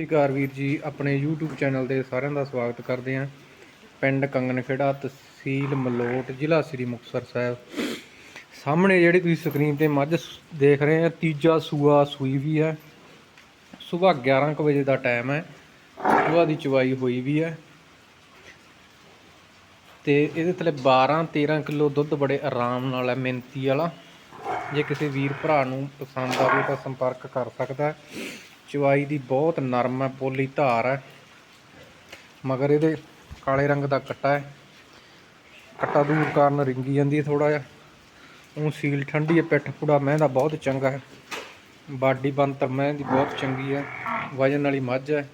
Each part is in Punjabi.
ਸਤਿਕਾਰ ਵੀਰ ਜੀ, ਆਪਣੇ YouTube ਚੈਨਲ ਤੇ ਸਾਰਿਆਂ ਦਾ ਸਵਾਗਤ ਕਰਦੇ ਹਾਂ। ਪਿੰਡ ਕੰਗਨਖੇੜਾ ਤਹਿਸੀਲ ਮਲੋਟ, ਜ਼ਿਲ੍ਹਾ ਸ੍ਰੀ ਮੁਕਤਸਰ ਸਾਹਿਬ। ਸਾਹਮਣੇ ਜਿਹੜੀ ਤੁਸੀਂ ਸਕਰੀਨ ਤੇ ਮੱਝ ਦੇਖ ਰਹੇ ਆ ਤੀਜਾ ਸੂਆ ਸੂਈ ਵੀ ਹੈ। ਸਵੇਰ 11 ਕੁ ਵਜੇ ਦਾ ਟਾਈਮ ਹੈ। ਸਵੇਰ ਦੀ ਚਵਾਈ ਹੋਈ ਵੀ ਹੈ। ਤੇ ਇਹਦੇ ਥੱਲੇ 12 13 ਕਿਲੋ ਦੁੱਧ ਬੜੇ ਆਰਾਮ ਨਾਲ ਹੈ ਮਿੰਤੀ ਵਾਲਾ। ਜੇ ਕਿਸੇ ਵੀਰ ਭਰਾ ਨੂੰ ਪਸੰਦ ਆਵੇ ਤਾਂ ਸੰਪਰਕ ਕਰ ਸਕਦਾ ਹੈ। ਚਵਾਈ ਦੀ ਬਹੁਤ ਨਰਮ ਹੈ, ਪੋਲੀ ਧਾਰ ਹੈ। ਮਗਰ ਇਹਦੇ ਕਾਲੇ ਰੰਗ ਦਾ ਕੱਟਾ ਹੈ। ਕੱਟਾ ਦੂਰ ਕਾਰਨ ਰਿੰਗੀ ਜਾਂਦੀ ਹੈ ਥੋੜਾ ਜਿਹਾ। ਉਹ ਸੀਲ ਠੰਡੀ ਹੈ, ਪਿੱਠ ਪੂੜਾ ਮਹਿ ਦਾ ਬਹੁਤ ਚੰਗਾ ਹੈ। ਬਾਡੀ ਬੰਤਰ ਮਹਿ ਦੀ ਬਹੁਤ ਚੰਗੀ ਹੈ। ਵਜਨ ਵਾਲੀ ਮੱਝ ਹੈ।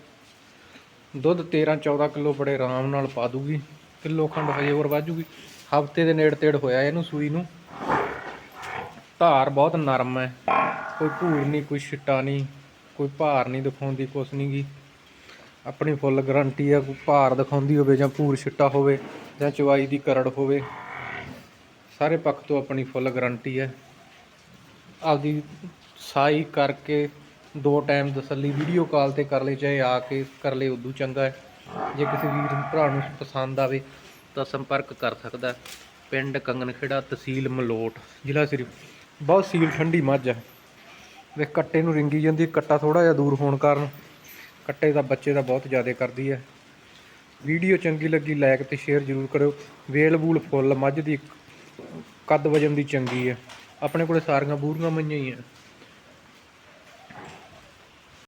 ਦੁੱਧ 13 14 ਕਿਲੋ ਬੜੇ ਆਰਾਮ ਨਾਲ ਪਾ ਦੂਗੀ। ਕਿਲੋ ਖੰਡ ਹਜੇ ਹੋਰ ਵਾਜੂਗੀ ਹਫ਼ਤੇ ਦੇ ਨੇੜ ਤੇੜ ਹੋਇਆ ਇਹਨੂੰ ਸੂਈ ਨੂੰ। ਧਾਰ ਬਹੁਤ ਨਰਮ ਹੈ। ਕੋਈ ਭੂਰ ਨਹੀਂ, ਕੋਈ ਛਿੱਟਾ ਨਹੀਂ। ਕੋਈ ਭਾਰ ਨਹੀਂ ਦਿਖਾਉਂਦੀ, ਕੁਛ ਨਹੀਂ ਗੀ। ਆਪਣੀ ਫੁੱਲ ਗਾਰੰਟੀ ਆ, ਕੋਈ ਭਾਰ ਦਿਖਾਉਂਦੀ ਹੋਵੇ ਜਾਂ ਭੂਰ ਛਿੱਟਾ ਹੋਵੇ ਜਾਂ ਚਵਾਈ ਦੀ ਕਰੜ ਹੋਵੇ। ਸਾਰੇ ਪੱਖ ਤੋਂ ਆਪਣੀ ਫੁੱਲ ਗਾਰੰਟੀ ਹੈ ਆਪਦੀ ਸਾਈ ਕਰਕੇ ਦੋ ਟਾਈਮ ਤਸੱਲੀ ਵੀਡੀਓ ਕਾਲ ਤੇ ਕਰ ਲਈ ਚਾਹੇ ਆ ਕੇ ਕਰ ਲਈ ਉਦੋਂ ਚੰਗਾ ਹੈ। ਜੇ ਕਿਸੇ ਵੀਰ ਭਰਾ ਨੂੰ ਪਸੰਦ ਆਵੇ ਤਾਂ ਸੰਪਰਕ ਕਰ ਸਕਦਾ ਪਿੰਡ ਕੰਗਨ ਖੇੜਾ ਤਹਿਸੀਲ ਮਲੋਟ, ਜ਼ਿਲ੍ਹਾ ਸ੍ਰੀ ਬਹੁਤ ਸੀਲ ਠੰਡੀ ਮੱਝ ਹੈ ਵੇ ਕੱਟੇ ਨੂੰ ਰਿੰਗੀ ਜਾਂਦੀ, ਕੱਟਾ ਥੋੜਾ ਜਿਹਾ ਦੂਰ ਹੋਣ ਕਾਰਨ। ਕੱਟੇ ਦਾ ਬੱਚੇ ਦਾ ਬਹੁਤ ਜ਼ਿਆਦਾ ਕਰਦੀ ਹੈ। ਵੀਡੀਓ ਚੰਗੀ ਲੱਗੀ ਲਾਈਕ ਤੇ ਸ਼ੇਅਰ ਜ਼ਰੂਰ ਕਰਿਓ। ਵੇਲ ਵੂਲ ਫੁੱਲ, ਮੱਝ ਦੀ ਕੱਦ ਵਜਨ ਦੀ ਚੰਗੀ ਹੈ। ਆਪਣੇ ਕੋਲੇ ਸਾਰੀਆਂ ਬੂਰੀਆਂ ਮਈਆਂ ਹੀ ਆ